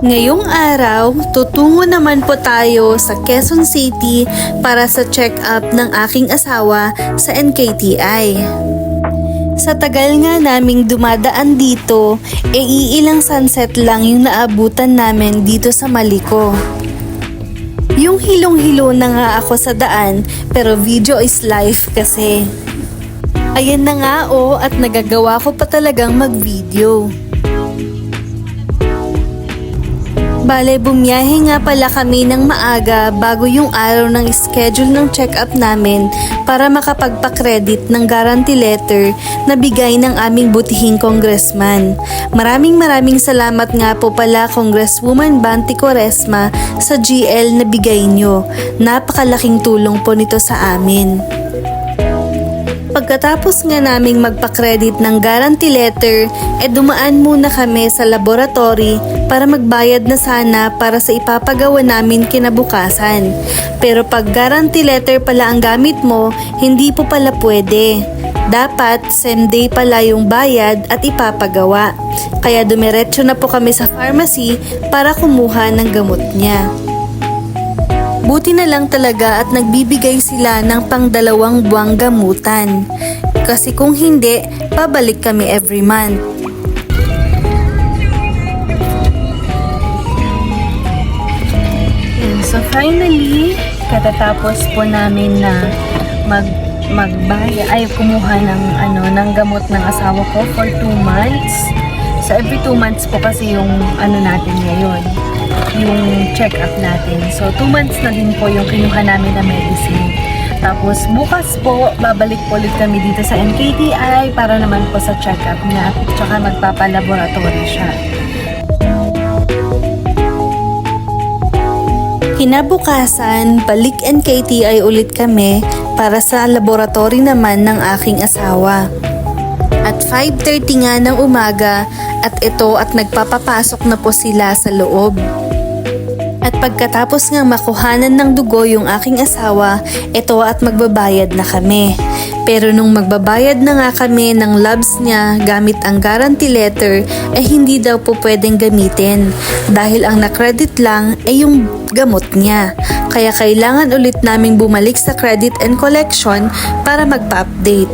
Ngayong araw, tutungo naman po tayo sa Quezon City para sa check-up ng aking asawa sa NKTI. Sa tagal nga naming dumadaan dito, e iilang sunset lang yung naabutan namin dito sa Maliko. Yung hilong-hilo na nga ako sa daan, pero video is life kasi. Ayan na nga oh, at nagagawa ko pa talagang mag-video. Bale, bumiyahe nga pala kami ng maaga bago yung araw ng schedule ng check-up namin para makapagpa-credit ng guarantee letter na bigay ng aming butihing congressman. Maraming maraming salamat nga po pala Congresswoman Banti Coresma sa GL na bigay nyo. Napakalaking tulong po nito sa amin. Pagkatapos nga naming magpa-credit ng guarantee letter, e dumaan muna kami sa laboratory para magbayad na sana para sa ipapagawa namin kinabukasan. Pero pag guarantee letter pala ang gamit mo, hindi po pala pwede. Dapat same day pala yung bayad at ipapagawa. Kaya dumiretso na po kami sa pharmacy para kumuha ng gamot niya. Buti na lang talaga at nagbibigay sila ng pangdalawang buwang gamutan. Kasi kung hindi, pabalik kami every month. So finally, katatapos po namin na mag magbaya ay kumuha ng ano ng gamot ng asawa ko for 2 months. So every 2 months po kasi yung ano natin ngayon, yung check-up natin. So 2 months na din po yung kinuha namin na medicine. Tapos bukas po, babalik po ulit kami dito sa NKTI para naman po sa check-up niya tsaka magpapalaboratory siya. Kinabukasan, balik NKTI ulit kami para sa laboratory naman ng aking asawa. At 5.30 nga ng umaga at ito at nagpapapasok na po sila sa loob. At pagkatapos nga makuhanan ng dugo yung aking asawa, ito at magbabayad na kami. Pero nung magbabayad na nga kami ng labs niya gamit ang guarantee letter, eh hindi daw po pwedeng gamitin. Dahil ang na-credit lang ay yung gamot niya. Kaya kailangan ulit naming bumalik sa credit and collection para magpa-update.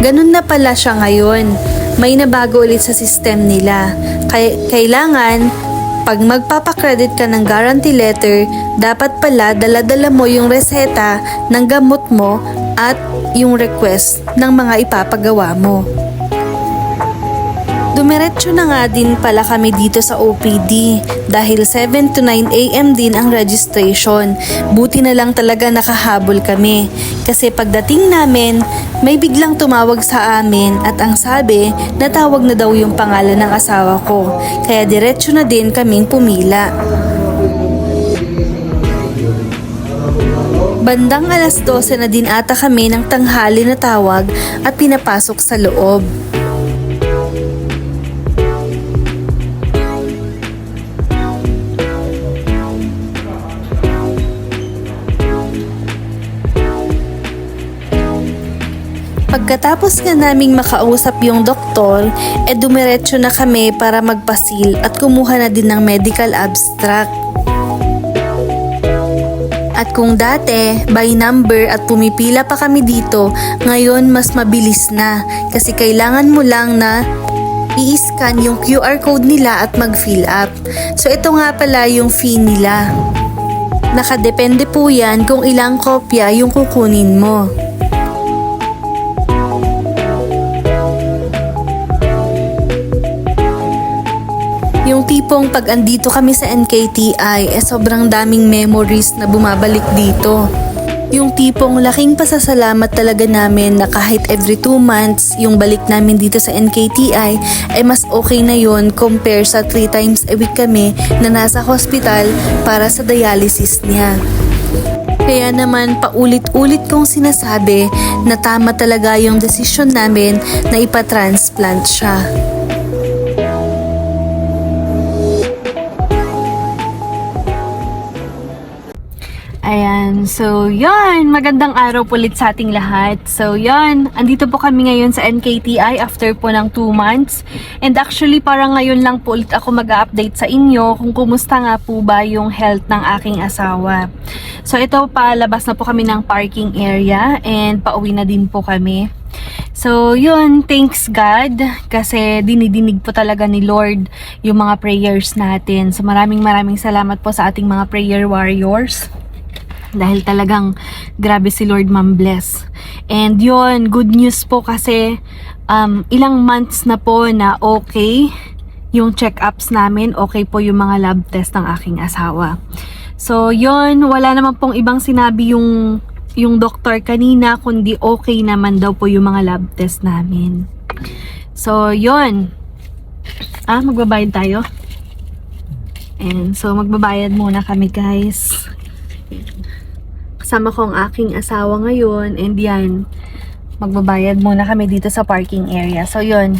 Ganun na pala siya ngayon. May nabago ulit sa system nila. Kaya kailangan pag magpapakredit ka ng guarantee letter, dapat pala daladala mo yung reseta ng gamot mo at yung request ng mga ipapagawa mo. Dumiretso na nga din pala kami dito sa OPD dahil 7 to 9 a.m. din ang registration. Buti na lang talaga nakahabol kami kasi pagdating namin may biglang tumawag sa amin at ang sabi natawag na daw yung pangalan ng asawa ko kaya diretso na din kaming pumila. Bandang alas 12 na din ata kami ng tanghali na tawag at pinapasok sa loob. Pagkatapos nga naming makausap yung doktor, e dumiretso na kami para magpasil at kumuha na din ng medical abstract. At kung dati, by number at pumipila pa kami dito, ngayon mas mabilis na kasi kailangan mo lang na i-scan yung QR code nila at mag-fill up. So ito nga pala yung fee nila. Nakadepende po yan kung ilang kopya yung kukunin mo. Tipong pag andito kami sa NKTI, eh sobrang daming memories na bumabalik dito. Yung tipong laking pasasalamat talaga namin na kahit every 2 months yung balik namin dito sa NKTI ay mas okay na yon compare sa 3 times a week kami na nasa hospital para sa dialysis niya. Kaya naman paulit-ulit kong sinasabi na tama talaga yung desisyon namin na ipatransplant siya. Ayan, so yon magandang araw po ulit sa ating lahat. So yon andito po kami ngayon sa NKTI after po ng 2 months. And actually parang ngayon lang po ulit ako mag-update sa inyo kung kumusta nga po ba yung health ng aking asawa. So ito palabas na po kami ng parking area and pauwi na din po kami. So, yun, thanks God kasi dinidinig po talaga ni Lord yung mga prayers natin. So, maraming maraming salamat po sa ating mga prayer warriors. Dahil talagang grabe si Lord Ma'am bless. And yun, good news po kasi um, ilang months na po na okay yung check-ups namin, okay po yung mga lab test ng aking asawa. So, yun, wala naman pong ibang sinabi yung yung doktor kanina, kundi okay naman daw po yung mga lab test namin. So, yun. Ah, magbabayad tayo? And so, magbabayad muna kami, guys. Kasama ko ang aking asawa ngayon. And yan, magbabayad muna kami dito sa parking area. So, yun.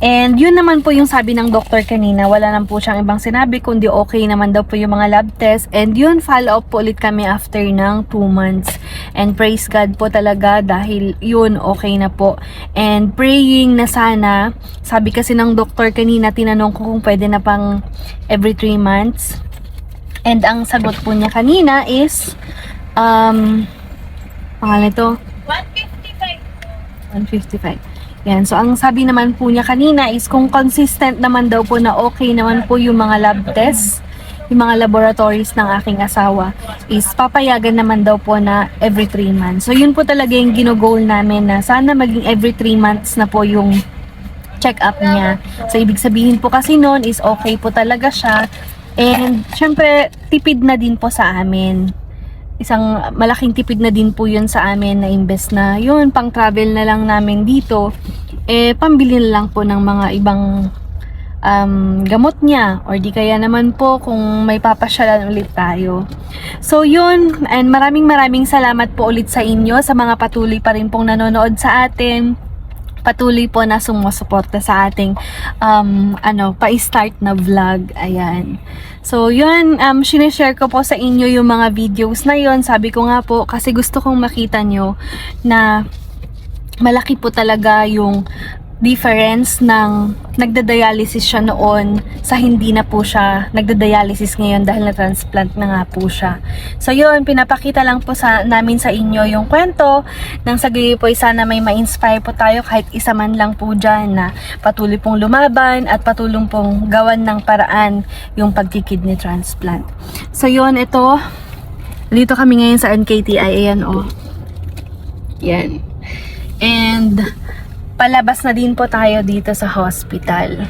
And yun naman po yung sabi ng doktor kanina, wala naman po siyang ibang sinabi, kundi okay naman daw po yung mga lab test. And yun, follow up po ulit kami after ng 2 months. And praise God po talaga dahil yun, okay na po. And praying na sana, sabi kasi ng doktor kanina, tinanong ko kung pwede na pang every 3 months. And ang sagot po niya kanina is, um, pangalan ito, 155. Yan. So, ang sabi naman po niya kanina is kung consistent naman daw po na okay naman po yung mga lab tests, yung mga laboratories ng aking asawa, is papayagan naman daw po na every 3 months. So, yun po talaga yung ginogol namin na sana maging every 3 months na po yung check-up niya. So, ibig sabihin po kasi noon is okay po talaga siya. And, syempre, tipid na din po sa amin isang malaking tipid na din po yun sa amin na imbes na yun, pang travel na lang namin dito, eh, pambili na lang po ng mga ibang um, gamot niya or di kaya naman po kung may papasyalan ulit tayo. So yun, and maraming maraming salamat po ulit sa inyo sa mga patuloy pa rin pong nanonood sa atin patuloy po na sumusuporta sa ating um, ano, pa-start na vlog. Ayan. So, yun, um, sinishare ko po sa inyo yung mga videos na yon Sabi ko nga po, kasi gusto kong makita nyo na malaki po talaga yung difference ng nagda-dialysis siya noon sa hindi na po siya nagda-dialysis ngayon dahil na-transplant na nga po siya. So yun, pinapakita lang po sa namin sa inyo yung kwento nang sa gayon po sana may ma-inspire po tayo kahit isa man lang po dyan na patuloy pong lumaban at patuloy pong gawan ng paraan yung pagkikidney transplant. So yun, ito, dito kami ngayon sa NKTI, ayan o. Oh. Yan. And, palabas na din po tayo dito sa hospital.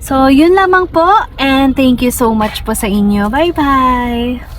So, yun lamang po and thank you so much po sa inyo. Bye-bye!